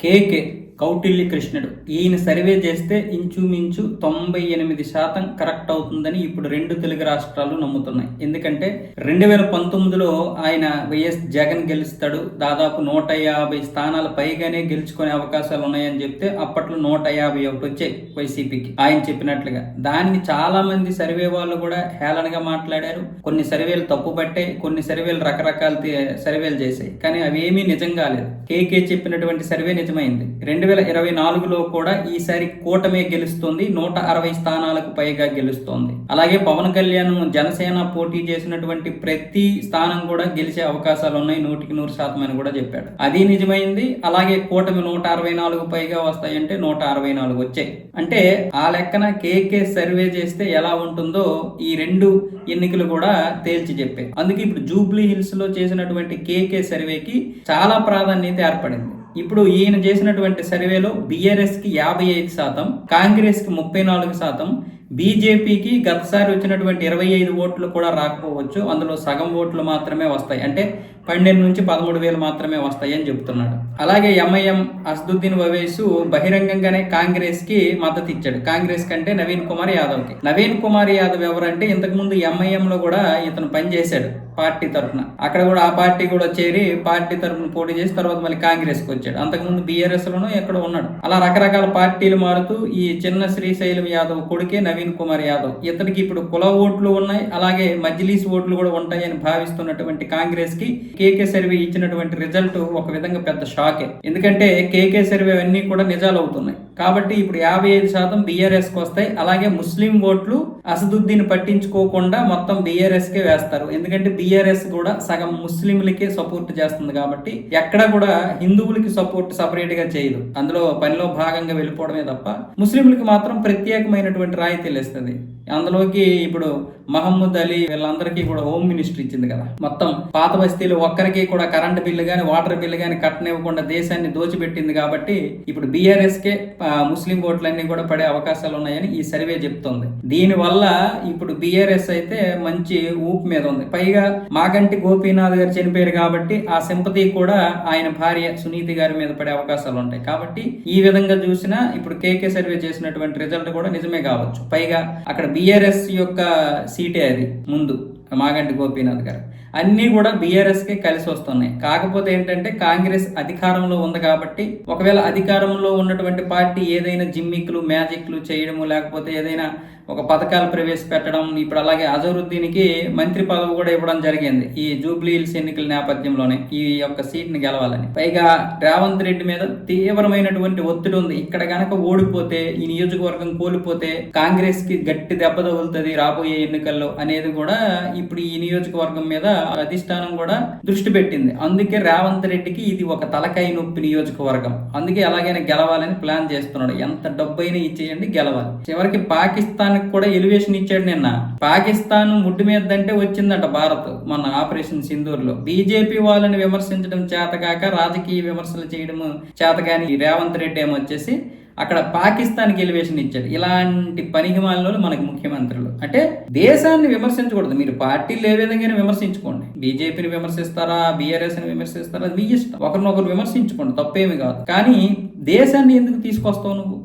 కేకే కౌటిల్య కృష్ణుడు. ఈయన సర్వే చేస్తే ఇంచుమించు తొంభై ఎనిమిది శాతం కరెక్ట్ అవుతుందని ఇప్పుడు రెండు తెలుగు రాష్ట్రాలు నమ్ముతున్నాయి. ఎందుకంటే రెండు వేల పంతొమ్మిదిలో ఆయన వైఎస్ జగన్ గెలుస్తాడు. దాదాపు నూట యాభై స్థానాల పైగానే గెలుచుకునే అవకాశాలు ఉన్నాయని చెప్తే అప్పట్లో నూట యాభై ఒకటి వచ్చాయి వైసీపీకి. ఆయన చెప్పినట్లుగా. దాన్ని చాలా మంది సర్వే వాళ్ళు కూడా హేళనగా మాట్లాడారు. కొన్ని సర్వేలు తప్పు పట్టాయి. కొన్ని సర్వేలు రకరకాల సర్వేలు చేశాయి. కానీ అవి ఏమీ నిజం కాలేదు. కేకే చెప్పినటువంటి సర్వే నిజమైంది. రెండు వేల ఇరవై నాలుగులో కూడా ఈసారి కూటమే గెలుస్తుంది. నూట అరవై స్థానాలకు పైగా గెలుస్తోంది. అలాగే పవన్ కళ్యాణ్ జనసేన పోటీ చేసినటువంటి ప్రతి స్థానం కూడా గెలిచే అవకాశాలు ఉన్నాయి. నూటికి నూరు శాతం అని కూడా చెప్పాడు. అది నిజమైంది. అలాగే కూటమి నూట అరవై నాలుగు పైగా వస్తాయంటే నూట అరవై నాలుగు వచ్చాయి. అంటే ఆ లెక్కన కేకే సర్వే చేస్తే ఎలా ఉంటుందో ఈ రెండు ఎన్నికలు కూడా తేల్చి చెప్పాయి అందుకే ఇప్పుడు జూబ్లీ హిల్స్లో చేసినటువంటి కేకే సర్వేకి చాలా ప్రాధాన్యత ఏర్పడింది. ఇప్పుడు ఈయన చేసినటువంటి సర్వేలో బీఆర్ఎస్కి యాభై ఐదు శాతం కాంగ్రెస్కి ముప్పై నాలుగు శాతం బీజేపీకి గతసారి వచ్చినటువంటి ఇరవై ఐదు ఓట్లు కూడా రాకపోవచ్చు అందులో సగం ఓట్లు మాత్రమే వస్తాయి. అంటే పన్నెండు నుంచి పదమూడు వేలు మాత్రమే వస్తాయని చెబుతున్నాడు. అలాగే ఎంఐఎం అసదుద్దీన్ వవేసు బహిరంగంగానే కాంగ్రెస్కి మద్దతు ఇచ్చాడు. కాంగ్రెస్ కంటే నవీన్ కుమార్ యాదవ్కి నవీన్ కుమార్ యాదవ్ ఎవరంటే ఇంతకు ముందు ఎంఐఎం లో కూడా ఇతను పనిచేశాడు పార్టీ తరఫున. అక్కడ కూడా ఆ పార్టీ కూడా చేరి పార్టీ తరఫున పోటీ చేసి తర్వాత మళ్ళీ కాంగ్రెస్కి వచ్చాడు. అంతకుముందు బీఆర్ఎస్ లోనూ ఎక్కడ ఉన్నాడు. అలా రకరకాల పార్టీలు మారుతూ ఈ చిన్న శ్రీశైలం యాదవ్ కొడుకే నవీన్ కుమార్ యాదవ్. ఇతనికి ఇప్పుడు కుల ఓట్లు ఉన్నాయి. అలాగే మజ్లీస్ ఓట్లు కూడా ఉంటాయని భావిస్తున్నటువంటి కాంగ్రెస్కి కేకే సర్వే ఇచ్చినటువంటి రిజల్ట్ ఒక విధంగా పెద్ద షాకే. ఎందుకంటే కేకే సర్వే అన్నీ కూడా నిజాలు అవుతున్నాయి కాబట్టి ఇప్పుడు యాభై ఐదు శాతం బీఆర్ఎస్కి వస్తాయి. అలాగే ముస్లిం ఓట్లు అసదుద్దీన్ పట్టించుకోకుండా మొత్తం బీఆర్ఎస్ కే వేస్తారు. ఎందుకంటే బీఆర్ఎస్ కూడా సగం ముస్లింలకే సపోర్ట్ చేస్తుంది కాబట్టి ఎక్కడ కూడా హిందువులకి సపోర్ట్ సపరేట్గా చేయదు. అందులో పనిలో భాగంగా వెళ్ళిపోవడమే తప్ప ముస్లింలకి మాత్రం ప్రత్యేకమైనటువంటి రాయితీలు ఇస్తుంది అందులోకి ఇప్పుడు మహమ్మద్ అలీ వీళ్ళందరికీ కూడా హోమ్ మినిస్టర్ ఇచ్చింది కదా. మొత్తం పాత బస్తీలు ఒక్కరికి కూడా కరెంట్ బిల్లు కానీ వాటర్ బిల్లు కానీ కట్టనివ్వకుండా దేశాన్ని దోచిపెట్టింది కాబట్టి ఇప్పుడు బీఆర్ఎస్ కే ముస్లిం ఓట్లన్నీ కూడా పడే అవకాశాలు ఉన్నాయని ఈ సర్వే చెప్తోంది. దీని వల్ల ఇప్పుడు బీఆర్ఎస్ అయితే మంచి ఊపు మీద ఉంది. పైగా మాగంటి గోపీనాథ్ గారు చనిపోయారు కాబట్టి ఆ సింపతి కూడా ఆయన భార్య సునీతి గారి మీద పడే అవకాశాలు ఉంటాయి. కాబట్టి ఈ విధంగా చూసినా ఇప్పుడు కేకే సర్వే చేసినటువంటి రిజల్ట్ కూడా నిజమే కావచ్చు. పైగా అక్కడ బీఆర్ఎస్ యొక్క సీటే అది ముందు మాగంటి గోపీనాథ్ గారు. అన్నీ కూడా బీఆర్ఎస్కే కలిసి వస్తున్నాయి. కాకపోతే ఏంటంటే కాంగ్రెస్ అధికారంలో ఉంది కాబట్టి ఒకవేళ అధికారంలో ఉన్నటువంటి పార్టీ ఏదైనా జిమ్మిక్లు మ్యాజిక్లు చేయడము లేకపోతే ఏదైనా ఒక పథకాలు ప్రవేశపెట్టడం ఇప్పుడు అలాగే అజరుద్దీన్కి మంత్రి పదవి కూడా ఇవ్వడం జరిగింది ఈ జూబ్లీ హిల్స్ ఎన్నికల నేపథ్యంలోనే ఈ యొక్క సీట్ని గెలవాలని. పైగా రేవంత్ రెడ్డి మీద తీవ్రమైనటువంటి ఒత్తిడి ఉంది. ఇక్కడ గనక ఓడిపోతే ఈ నియోజకవర్గం కోల్పోతే కాంగ్రెస్కి గట్టి దెబ్బ తగులుతుంది రాబోయే ఎన్నికల్లో అనేది కూడా ఇప్పుడు ఈ నియోజకవర్గం మీద అధిష్టానం కూడా దృష్టి పెట్టింది. అందుకే రేవంత్ రెడ్డికి ఇది ఒక తలకాయ నొప్పి నియోజకవర్గం. అందుకే ఎలాగైనా గెలవాలని ప్లాన్ చేస్తున్నాడు. ఎంత డబ్బు అయినా ఇచ్చేయండి గెలవాలి. చివరికి పాకిస్తాన్ కూడా ఎలివేషన్ ఇచ్చాడు నిన్న. పాకిస్తాన్ ముడ్డు మీదంటే వచ్చిందట భారత్ మన ఆపరేషన్ సింధూర్లో. బీజేపీ వాళ్ళని విమర్శించడం చేతకాక రాజకీయ విమర్శలు చేయడం చేతగాని రేవంత్ రెడ్డి ఏమో వచ్చేసి అక్కడ పాకిస్తాన్కి ఎలివేషన్ ఇచ్చాడు. ఇలాంటి పనికిమాలలో మనకి ముఖ్యమంత్రులు. అంటే దేశాన్ని విమర్శించకూడదు. మీరు పార్టీలు ఏ విధంగా విమర్శించుకోండి. బీజేపీని విమర్శిస్తారా? బీఆర్ఎస్ని విమర్శిస్తారా? అది మీ ఇష్టం. ఒకరినొకరు విమర్శించుకోండి. తప్పేమి కాదు. కానీ దేశాన్ని ఎందుకు తీసుకొస్తావు నువ్వు?